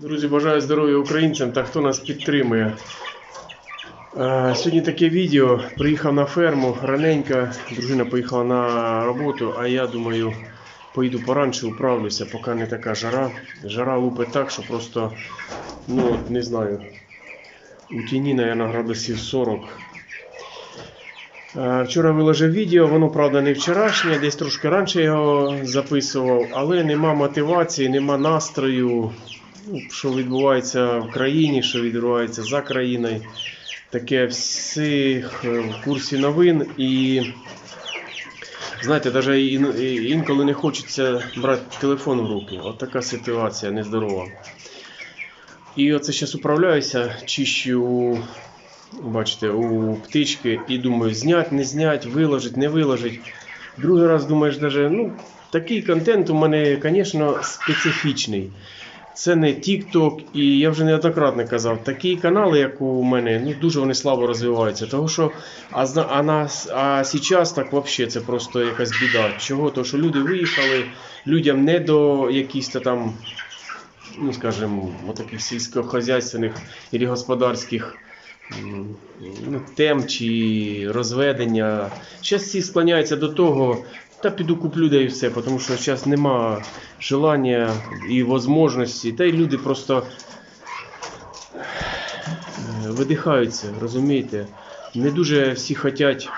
Друзі, бажаю здоров'я українцям та хто нас підтримує. Е, Сьогодні таке відео. Приїхав на ферму раненько. Дружина поїхала на роботу, а я думаю, поїду поранше, управлюся, поки не така жара. Жара лупить так, що просто, ну, не знаю, у тіні, наверное, градусів 40. Е, Вчора виложив відео, воно, правда, не вчорашнє, десь трошки раніше його записував, але нема мотивації, нема настрою, що відбувається в країні, що відбувається за країною. Таке всіх е, в курсі новин і. Знаєте, навіть інколи не хочеться брати телефон в руки. От така ситуація нездорова. І оце зараз управляюся, чищу, бачите, у птички і думаю, знять, не знять, виложить, не виложить. Другий раз думаєш, даже, ну, такий контент у мене, звісно, специфічний. Це не TikTok, і я вже неоднократно казав, такі канали, як у мене, ну дуже вони слабо розвиваються. Того що, а а, нас, а зараз так взагалі це просто якась біда. Чого? Тому що люди виїхали, людям не до якихось там, ну скажімо, таких сільськохозяйственних і господарських ну, тем чи розведення. Зараз всі склоняються до того, та піду куплю да і все, тому що зараз нема желання і можливості, та й люди просто е, видихаються, розумієте? Не дуже всі хочуть.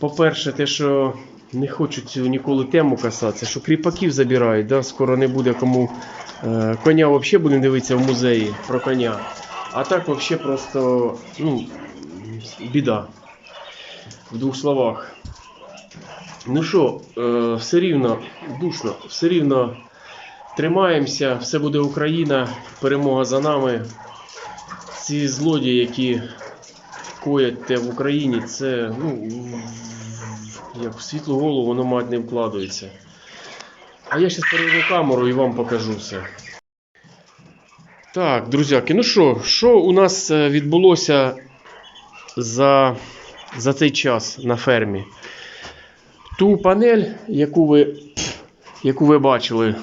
По-перше, те, що не хочуть цю ніколи тему касатися, що кріпаків забирають, да? скоро не буде кому е, коня взагалі будемо дивитися в музеї про коня. А так взагалі просто ну, біда. В двох словах. Ну що, е, все рівно, душно, все рівно тримаємося, все буде Україна, перемога за нами. Ці злодії, які коять в Україні, це ну, як в світлу голову воно мать не вкладається. А я зараз перейду камеру і вам покажу все. Так, друзяки, ну що, що у нас е, відбулося за, за цей час на фермі? Ту панель, яку ви, яку ви бачили,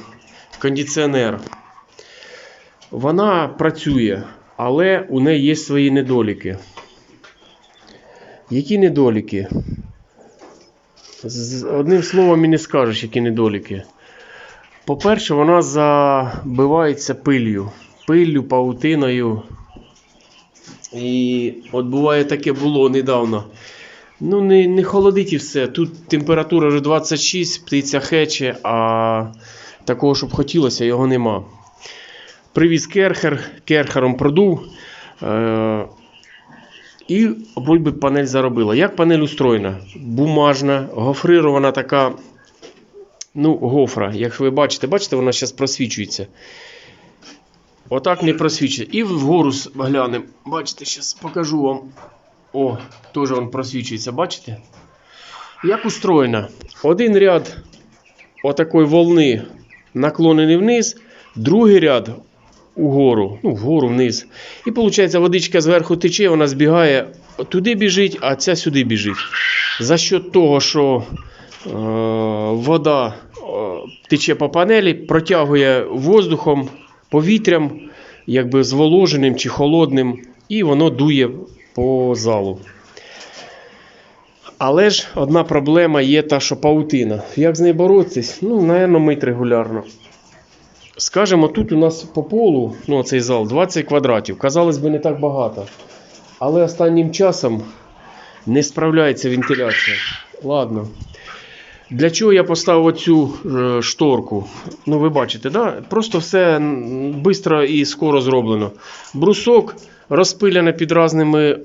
кондиціонер, вона працює, але у неї є свої недоліки. Які недоліки? З одним словом і не скажеш, які недоліки. По-перше, вона забивається пиллю, пиллю, паутиною. І от буває таке було недавно. Ну, не, не холодить і все. Тут температура вже 26, птиця хече, а такого, щоб хотілося, його нема. Привіз керхер, керхером продув. Е- і вроді панель заробила. Як панель устроєна? Бумажна, гофрирована така. Ну, гофра, як ви бачите, бачите, вона зараз просвічується. Отак не просвічує. І вгору глянемо. Бачите, зараз покажу вам. О, теж він просвічується, бачите? Як устроєна? Один ряд отакої волни наклонений вниз, другий ряд угору, ну, вгору вниз. І виходить, водичка зверху тече, вона збігає туди біжить, а ця сюди біжить. За счет того, що е, вода е, тече по панелі, протягує воздухом, повітрям, якби зволоженим чи холодним, і воно дує по залу. Але ж одна проблема є та, що паутина. Як з нею боротися? Ну, напевно, мить регулярно. Скажемо, тут у нас по полу, ну, цей зал 20 квадратів. Казалось би, не так багато. Але останнім часом не справляється вентиляція. Ладно. Для чого я поставив оцю е, шторку? Ну, ви бачите, да? просто все швидко і скоро зроблено. Брусок розпиляне під різними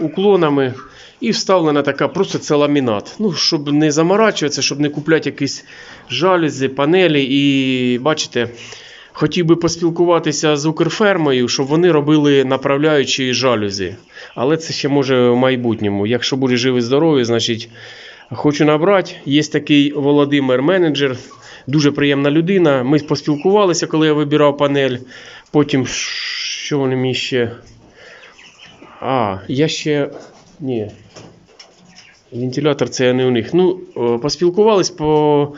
уклонами і вставлена така, просто це ламінат. Ну, щоб не заморачуватися, щоб не купляти якісь жалюзі, панелі. І бачите, хотів би поспілкуватися з Укрфермою, щоб вони робили направляючі жалюзі. Але це ще може в майбутньому. Якщо буде живий здоровий, значить. Хочу набрати. Є такий Володимир менеджер, дуже приємна людина. Ми поспілкувалися, коли я вибирав панель. Потім, що вони мені ще. А, я ще. Ні. Вентилятор це я не у них. Ну, поспілкувались, по...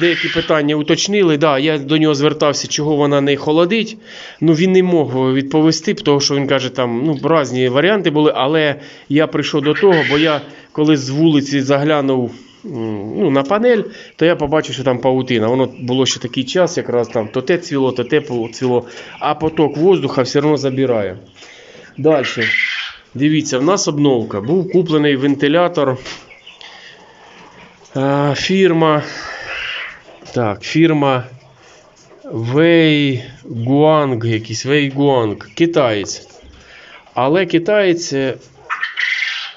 деякі питання уточнили. Да, я до нього звертався, чого вона не холодить. Ну він не мог відповісти, тому що він каже, там ну, різні варіанти були, але я прийшов до того, бо я коли з вулиці заглянув ну, на панель, то я побачив, що там паутина. Воно було ще такий час, якраз там то те цвіло, то те цвіло, а поток воздуха все одно забирає. Далі. Дивіться, в нас обновка. Був куплений вентилятор. Фірма. Так, фірма Weiguang, якийсь Weiguang, китаєць. Але китаєць, е,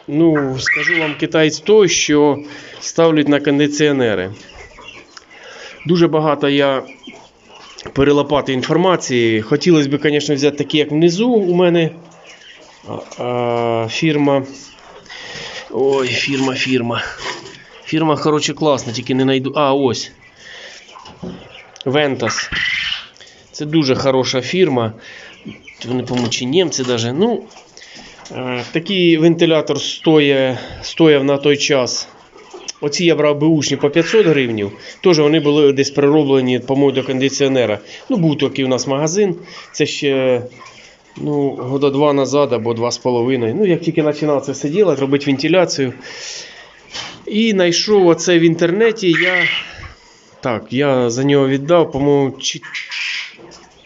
ну, скажу вам, китаєць той, що ставлять на кондиціонери. Дуже багато я перелопати інформації. Хотілося б, звісно, взяти такі, як внизу у мене. Фірма. Ой, фірма, фірма. Фірма, коротше, класна, тільки не знайду. А, ось. Ventas. Це дуже хороша фірма. Вони, по-моєму, чи німці даже. Ну, е, такий вентилятор стоя, стояв на той час. Оці я брав беушні по 500 гривнів. Теж вони були десь прироблені, по-моєму, до кондиціонера. Ну, був такий у нас магазин. Це ще ну, года два назад або два з половиною. Ну, як тільки починав це все діло, робити вентиляцію. І знайшов оце в інтернеті. Я так, я за нього віддав, по-моєму, чи-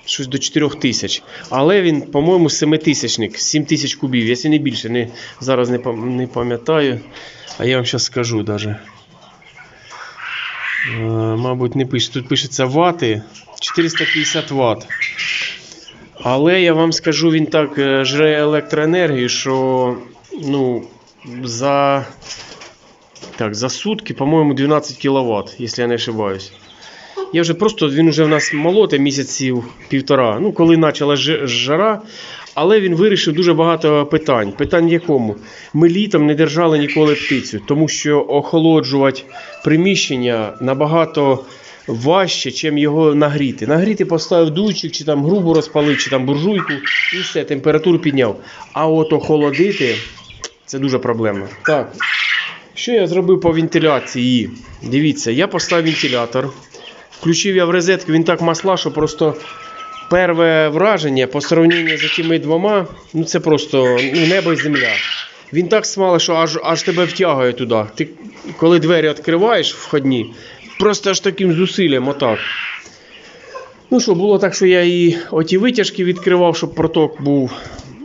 щось до 4 тисяч. Але він, по-моєму, 7 тисячник, 7 тисяч кубів, якщо не більше. Не, зараз не, не пам'ятаю. А я вам зараз скажу даже. Е, мабуть, не пише. Тут пишеться вати 450 Вт. Але я вам скажу, він так е, жре електроенергію, що ну, за, так, за сутки, по-моєму, 12 кВт, якщо я не ошибаюсь. Я вже просто, він вже в нас молоте місяців півтора. Ну, коли почала жара, але він вирішив дуже багато питань. Питань якому? Ми літом не держали ніколи птицю, тому що охолоджувати приміщення набагато важче, чим його нагріти. Нагріти поставив дуйчик, чи там грубо розпалив, чи там буржуйку, і все, температуру підняв. А от охолодити це дуже проблемно. Так. Що я зробив по вентиляції? Дивіться, я поставив вентилятор. Включив я в розетку, він так масла, що просто перше враження по сравненню з тими двома, ну це просто ну, небо і земля. Він так смалий, що аж, аж тебе втягує туди. Ти коли двері відкриваєш входні, просто аж таким зусиллям отак. Ну що, було так, що я і оті витяжки відкривав, щоб проток був.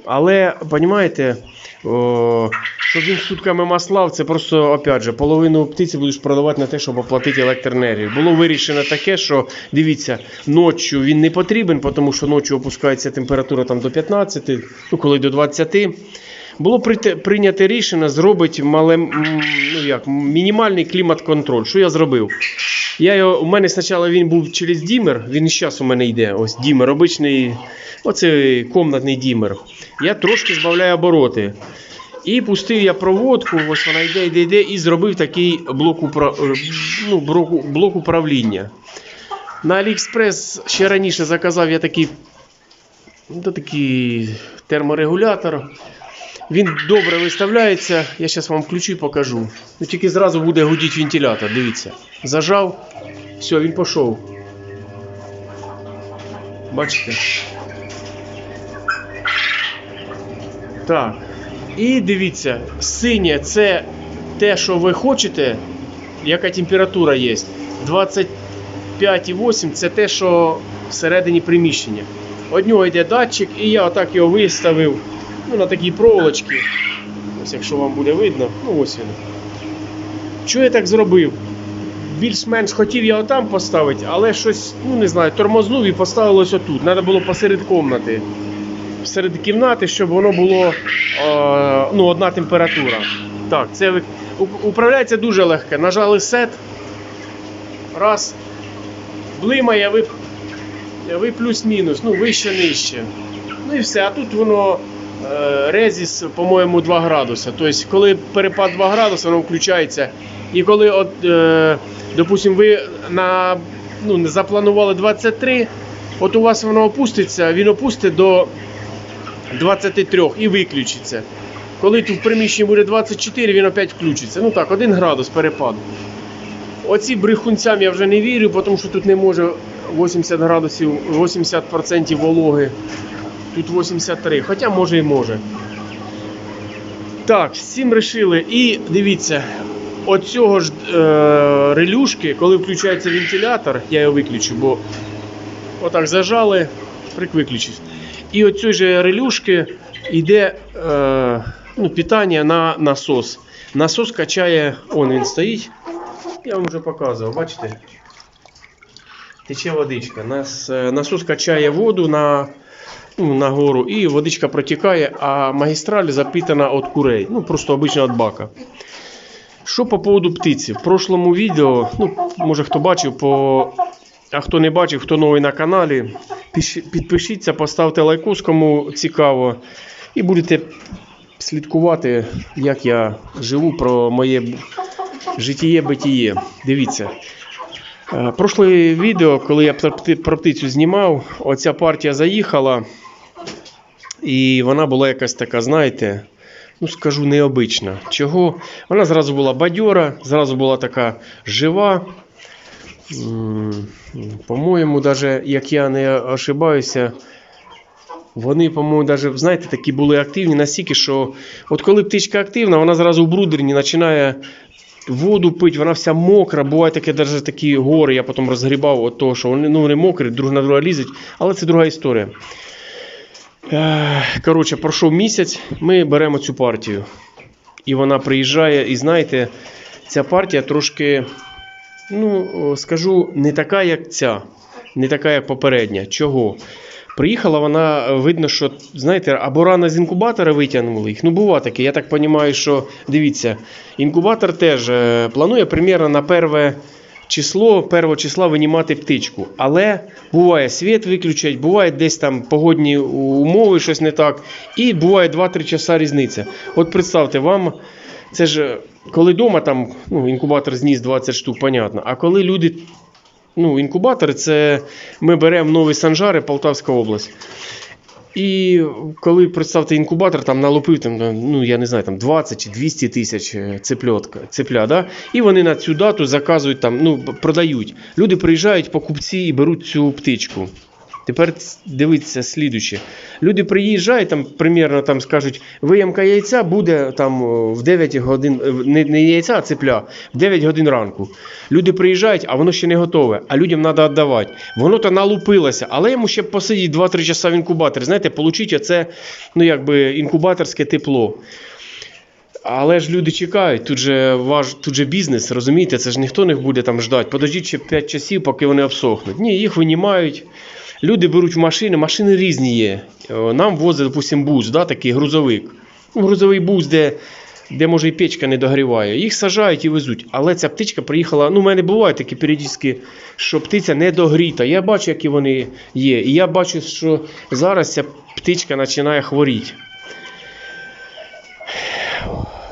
Але, розумієте, що він сутками маслав, це просто, опять же, половину птиці будеш продавати на те, щоб оплатити електроенергію. Було вирішено таке, що дивіться, ночі він не потрібен, тому що ночі опускається температура там до 15, ну коли до 20. Було прийнято рішення зробити мале, ну як, мінімальний клімат-контроль. Що я зробив? Я його, у мене спочатку він був через дімер, він зараз у мене йде. Ось дімер, обичний, оце комнатний дімер. Я трошки збавляю обороти. І пустив я проводку, ось вона йде, йде, йде, і зробив такий блок, упра... е, ну, блок, управління. На AliExpress ще раніше заказав я такий, ну, такий терморегулятор. Він добре виставляється. Я зараз вам включу і покажу. Ну, тільки зразу буде гудіти вентилятор. Дивіться. Зажав. Все, він пішов. Бачите? Так. І дивіться, синє це те, що ви хочете, яка температура є. 25,8 це те, що всередині приміщення. Од нього йде датчик, і я отак його виставив ну, на такій проволочці. Ось якщо вам буде видно, ну ось він. Чого я так зробив? Більш-менш хотів я отам поставити, але щось, ну не знаю, тормознув і поставилось отут. Треба було посеред кімнати. Серед кімнати, щоб воно було е, ну, одна температура. Так, це управляється дуже легко. Нажали сет. Раз. Блимає, ви, ви плюс-мінус, ну вище нижче. Ну і все. А тут воно резіс, по-моєму, 2 градуса. Тобто, коли перепад 2 градуса, воно включається. І коли, от, е, допустим, ви на, ну, запланували 23, от у вас воно опуститься, він опустить до 23 і виключиться. Коли тут в приміщенні буде 24, він опять включиться. Ну так, 1 градус перепаду. Оці брехунцям я вже не вірю, тому що тут не може 80 градусів, 80% вологи. Тут 83, хоча може і може. Так, з цим рішили. І дивіться, оцього ж е, релюшки, коли включається вентилятор, я його виключу, бо отак зажали, прик виключив. І оцю же релюшки йде е, ну, питання на насос. Насос качає, он він стоїть. Я вам вже показував, бачите? Тече водичка. Нас, е, насос качає воду на, ну, на гору і водичка протікає, а магістраль запитана від курей. Ну, просто обично від бака. Що по поводу птиці? В прошлому відео, ну, може хто бачив, по... а хто не бачив, хто новий на каналі, підпишіться, поставте лайкос, кому цікаво, і будете слідкувати, як я живу про моє житіє битіє. Дивіться. Е, Прошле відео, коли я про птицю знімав, оця партія заїхала, і вона була якась така, знаєте, ну скажу, необична. Чого? Вона зразу була бадьора, зразу була така жива. По-моєму, даже, як я не ошибаюся, вони, по-моєму, даже, знаєте, такі були активні настільки, що от коли птичка активна, вона зразу в брудерні починає воду пить, вона вся мокра. Буває таке, навіть такі гори, я потім розгрібав от того, що вони, ну, вони мокрі, друг на друга лізуть, але це друга історія. Коротше, пройшов місяць, ми беремо цю партію. І вона приїжджає, і знаєте, ця партія трошки, ну, скажу, не така, як ця, не така, як попередня. Чого? Приїхала вона, видно, що, знаєте, або рано з інкубатора витягнули їх. Ну, бува таке. Я так розумію, що дивіться, інкубатор теж е, планує примерно на перше число, 1 числа винімати птичку. Але буває світ виключать, буває десь там погодні умови, щось не так. І буває 2-3 часа різниця. От представте, вам. Це ж коли вдома там ну, інкубатор зніс 20 штук, понятно. А коли люди ну, інкубатори, це ми беремо нові санжари, Полтавська область. І коли представте інкубатор, там налупив там, ну я не знаю, там 20 чи 200 тисяч цеплятка, цепльотка, цепля, да? і вони на цю дату заказують там, ну, продають. Люди приїжджають, покупці і беруть цю птичку. Тепер дивіться слідуюче. Люди приїжджають, там, примірно там скажуть, виямка яйця буде там в 9 годин, не, не яйця, а цепля, в 9 годин ранку. Люди приїжджають, а воно ще не готове, а людям треба віддавати. Воно то налупилося, але йому ще посидіть 2-3 часа в інкубаторі. Знаєте, получить оце, ну якби інкубаторське тепло. Але ж люди чекають, тут же, важ, тут же бізнес, розумієте, це ж ніхто не буде там ждати. Подождіть ще 5 часів, поки вони обсохнуть. Ні, їх винімають. Люди беруть машини, машини різні є. Е, Нам возить, допустим, буз, да, такий грузовик. Ну, грузовий буз, де, де може і печка не догріває. Їх сажають і везуть. Але ця птичка приїхала. Ну, у мене бувають такі періодичні, що птиця не догріта. Я бачу, які вони є. І я бачу, що зараз ця птичка починає хворіти.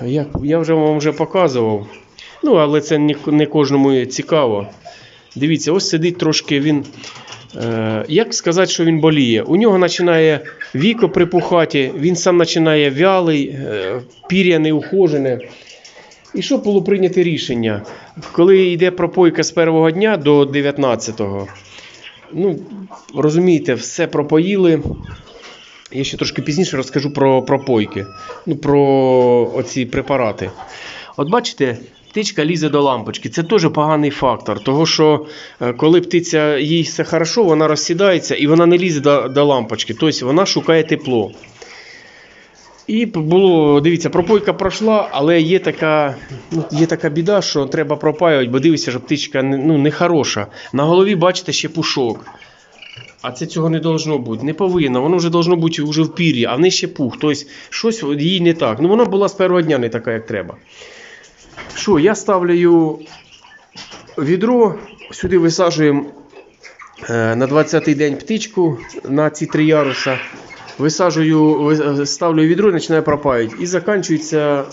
Як, я вже вам вже показував. Ну, але це не, не кожному цікаво. Дивіться, ось сидить трошки він. Е, як сказати, що він боліє? У нього починає віко припухати, він сам починає вялий, е, пір'я неухожене. І що було прийнято рішення? Коли йде пропойка з першого дня до 19-го, ну, розумієте, все пропоїли. Я ще трошки пізніше розкажу про пропойки, ну, про оці препарати. От бачите, птичка лізе до лампочки. Це теж поганий фактор. Того, що е, коли птиця їй все хорошо, вона розсідається і вона не лізе до, до лампочки. Тобто вона шукає тепло. І було, дивіться, пропойка пройшла, але є така, ну, є така біда, що треба пропаювати, бо дивишся, що птичка ну, не хороша. На голові бачите ще пушок. А це цього не должно бути. Не повинно. Воно вже должно бути вже в пір'ї, а в неї ще пух. Тобто щось їй не так. Ну вона була з першого дня не така, як треба. Що, я ставлю відро, сюди висаджуємо е, на 20-й день птичку на ці три яруса. Висаджую, ставлю відро і починаю пропаювати. І закінчується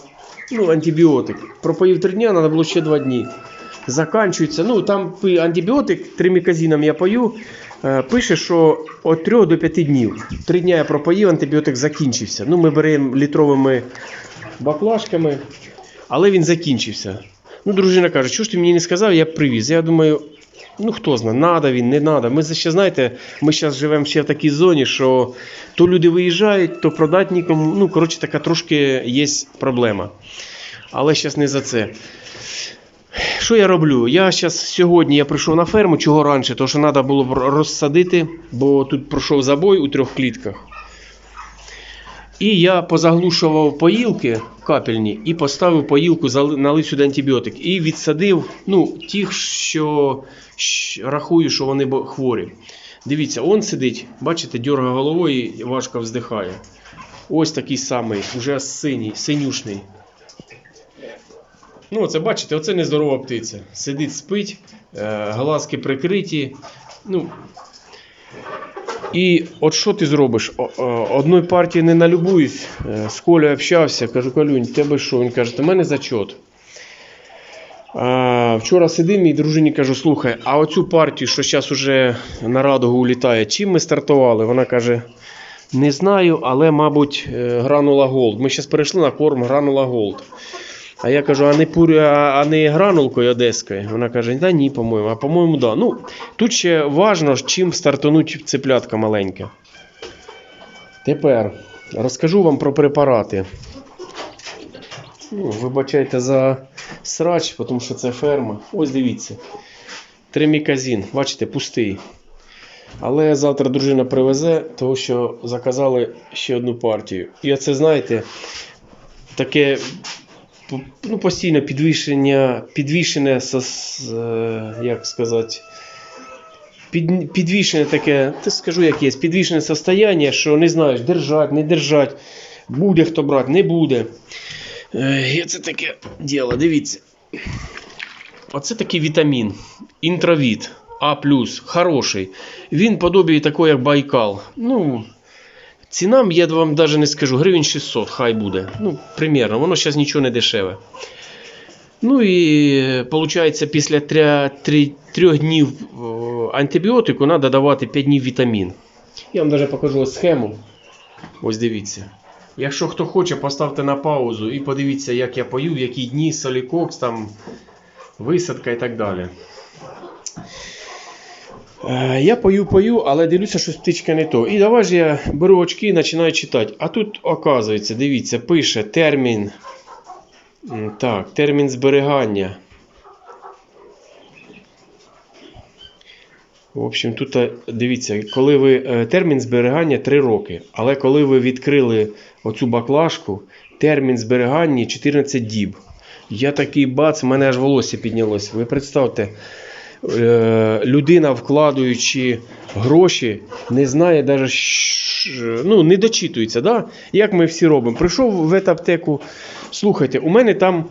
ну, антибіотик. Пропоїв 3 дні, треба було ще 2 дні. Закінчується. Ну, там антибіотик триміказином я пою. е, Пише, що від 3 до 5 днів. 3 дні я пропоїв, антибіотик закінчився. Ну, ми беремо літровими баклажками, але він закінчився. Ну, дружина каже, що ж ти мені не сказав, я привіз. Я думаю, ну хто знає, надо він, не надо. Ми ще знаєте, ми зараз живемо ще в такій зоні, що то люди виїжджають, то продати нікому. Ну, коротше, така трошки є проблема. Але зараз не за це. Що я роблю? Я зараз сьогодні я прийшов на ферму, чого раніше, тому що треба було розсадити, бо тут пройшов забой у трьох клітках. І я позаглушував поїлки капельні і поставив поїлку, налив сюди антибіотик. І відсадив ну, тих, що рахую, що вони хворі. Дивіться, он сидить, бачите, дергає головою і важко вздихає. Ось такий самий, уже синій, синюшний. Ну, це бачите, оце нездорова птиця. Сидить, спить, е, глазки прикриті. Ну, і от що ти зробиш? О, Одної партії не налюбуюсь. Е, З Колею общався, кажу, Колюнь, тебе що? Він каже, у мене зачот. Вчора сидим і дружині кажу, слухай, а оцю партію, що зараз уже на радугу улітає, чим ми стартували? Вона каже, не знаю, але, мабуть, е, гранула Голд. Ми зараз перейшли на корм гранула Голд. А я кажу, а не пурю, а не гранулкою одеською. Вона каже, да ні, по-моєму. А по-моєму, да. Ну, тут ще важно, чим стартануть цеплятка маленька. Тепер розкажу вам про препарати. Ну, вибачайте за срач, тому що це ферма. Ось дивіться. Триміказін, бачите, пустий. Але завтра дружина привезе, тому що заказали ще одну партію. І оце, знаєте, таке ну, постійне підвищення, підвішене, е, як сказати, під, підвішене таке, ти скажу, як є, підвішене состояние, що не знаєш, держать, не держать, буде хто брати, не буде. Е, І це таке діло, дивіться. Оце такий вітамін. Інтровіт А+, хороший. Він подобає такий, як Байкал. Ну, ціна, я вам навіть не скажу, гривень 600, хай буде. Ну, примерно, воно зараз нічого не дешеве. Ну і виходить, після 3, днів антибіотику треба давати 5 днів вітамін. Я вам навіть покажу схему. Ось дивіться. Якщо хто хоче, поставте на паузу і подивіться, як я пою, в які дні солікокс, там, висадка і так далі. Е, Я пою, пою, але дивлюся, що птичка не то. І давай ж я беру очки і починаю читати. А тут, оказується, дивіться, пише термін. Так, термін зберігання. В общем, тут е, дивіться, коли ви е, термін зберігання 3 роки. Але коли ви відкрили оцю баклажку, термін зберігання 14 діб. Я такий бац, в мене аж волосся піднялось. Ви представте, людина, вкладаючи гроші, не знає навіть, ну, не дочитується. Да? Як ми всі робимо? Прийшов в аптеку, слухайте, у мене там.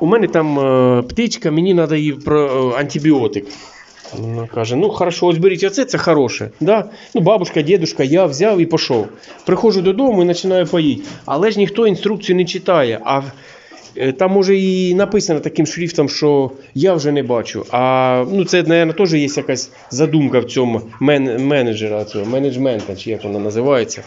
У мене там е, птичка, мені треба їй про е, антибіотик. Вона каже: ну хорошо, ось беріть оце, це хороше. Да? Ну, бабушка, дідушка, я взяв і пішов. Приходжу додому і починаю поїти. Але ж ніхто інструкцію не читає. А е, там може і написано таким шрифтом, що я вже не бачу. А ну, це, мабуть, теж є якась задумка в цьому мен- менеджера, цього, менеджмента, чи як воно називається,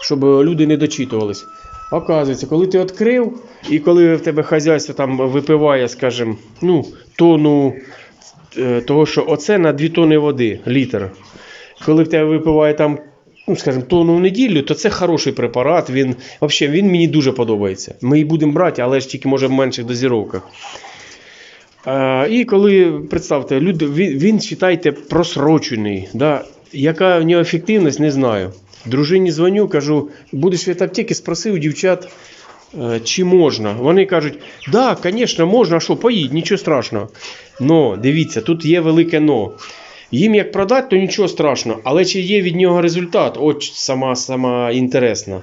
щоб люди не дочитувались. Оказується, коли ти відкрив, і коли в тебе хазяйство там випиває, скажімо, ну, тону е, того, що оце на 2 тони води, літр. Коли в тебе випиває там, ну, скажімо, тонну неділю, то це хороший препарат. Він, взагалі, він мені дуже подобається. Ми її будемо брати, але ж тільки може в менших дозіровках. Е, і коли, представте, люди, він, він вважайте, просрочений. Да? Яка в нього ефективність, не знаю. Дружині дзвоню, кажу, будеш від аптеки, спросив у дівчат, е, чи можна. Вони кажуть, да, звісно, можна, а що, поїдь, нічого страшного. Но, дивіться, тут є велике но. Їм як продати, то нічого страшного. Але чи є від нього результат? От сама, сама інтересна.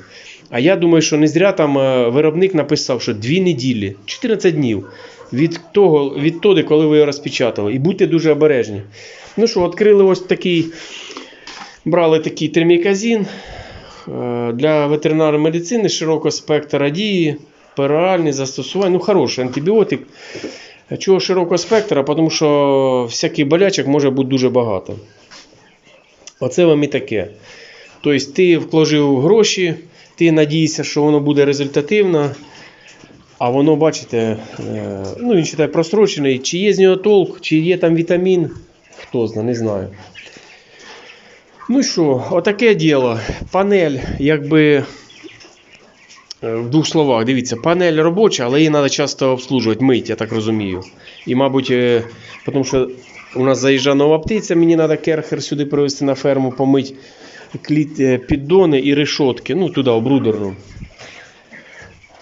А я думаю, що не зря там е, виробник написав, що 2 неділі, 14 днів від того, від коли ви його розпечатали. І будьте дуже обережні. Ну що, відкрили ось такий, брали такий терміказін е, для ветеринарної медицини широкого спектра дії, пероральні застосування. Ну, хороший антибіотик. Чого широкого спектра? Тому що всяких болячок може бути дуже багато. Оце вам і таке. Тобто ти вложив гроші, ти надієшся, що воно буде результативно. А воно, бачите, е, ну він вважає просрочений. Чи є з нього толк, чи є там вітамін, хто знає, не знаю. Ну що, отаке діло. Панель, якби. Е, В двох словах, дивіться, панель робоча, але її треба часто обслужувати, мить, я так розумію. І, мабуть, е, тому що у нас заїжджає нова птиця, мені треба керхер сюди привезти на ферму, помити е, піддони і решотки, ну туди, в брудерну.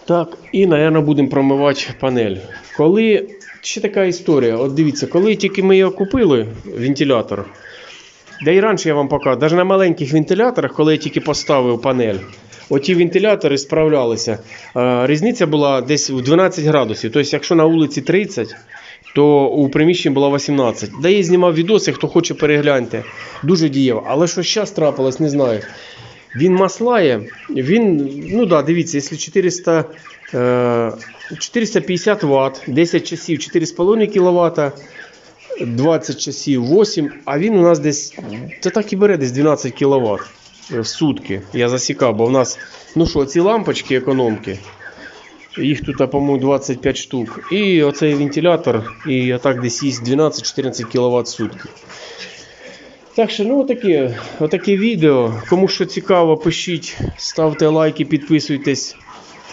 Так, і, мабуть, будемо промивати панель. Коли. Ще така історія. От дивіться, коли тільки ми його купили, вентилятор. Да і раніше я вам показав, навіть на маленьких вентиляторах, коли я тільки поставив панель, оті вентилятори справлялися. Е, Різниця була десь у 12 градусів. Тобто, якщо на вулиці 30, то у приміщенні було 18. Да я знімав відоси, хто хоче перегляньте. Дуже дієво. Але що зараз трапилось, не знаю. Він маслає, він, ну да, дивіться, якщо 400, е, 450 Вт, 10 часів 4,5 кВт, 20 часів 8, а він у нас десь, це так і бере десь 12 кВт в сутки. Я засікав, бо в нас, ну що, ці лампочки економки, їх тут, по-моєму, 25 штук. І оцей вентилятор, і отак десь є 12-14 кВт в сутки. Так що, ну отаке, отаке відео. Кому що цікаво, пишіть, ставте лайки, підписуйтесь,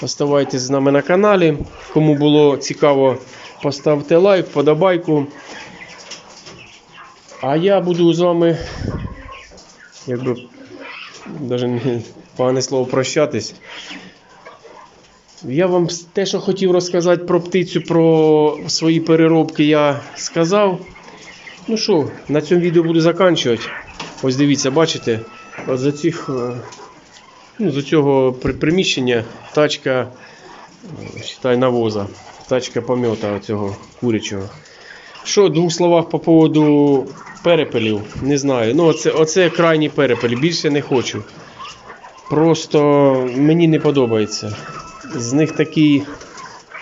оставайтесь з нами на каналі. Кому було цікаво, поставте лайк, подобайку. А я буду з вами, якби навіть не погане слово прощатись. Я вам те, що хотів розказати про птицю, про свої переробки, я сказав. Ну що, на цьому відео буду закінчувати. Ось дивіться, бачите, за цих, е, ну, з цього приміщення тачка, е, считай, навоза, тачка помета цього курячого. Що, в двох словах по поводу перепелів, не знаю. Ну, оце, оце крайній перепель, більше не хочу. Просто мені не подобається. З них такий,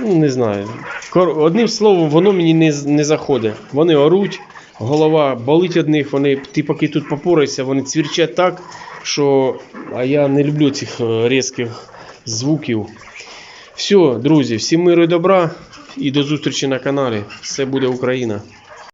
ну не знаю. Одним словом, воно мені не, не заходить. Вони оруть, голова болить від них, вони, ти поки тут попорайся, вони цвірчать так, що. А я не люблю цих е, різких звуків. Все, друзі, всім миру і добра і до зустрічі на каналі. Все буде Україна.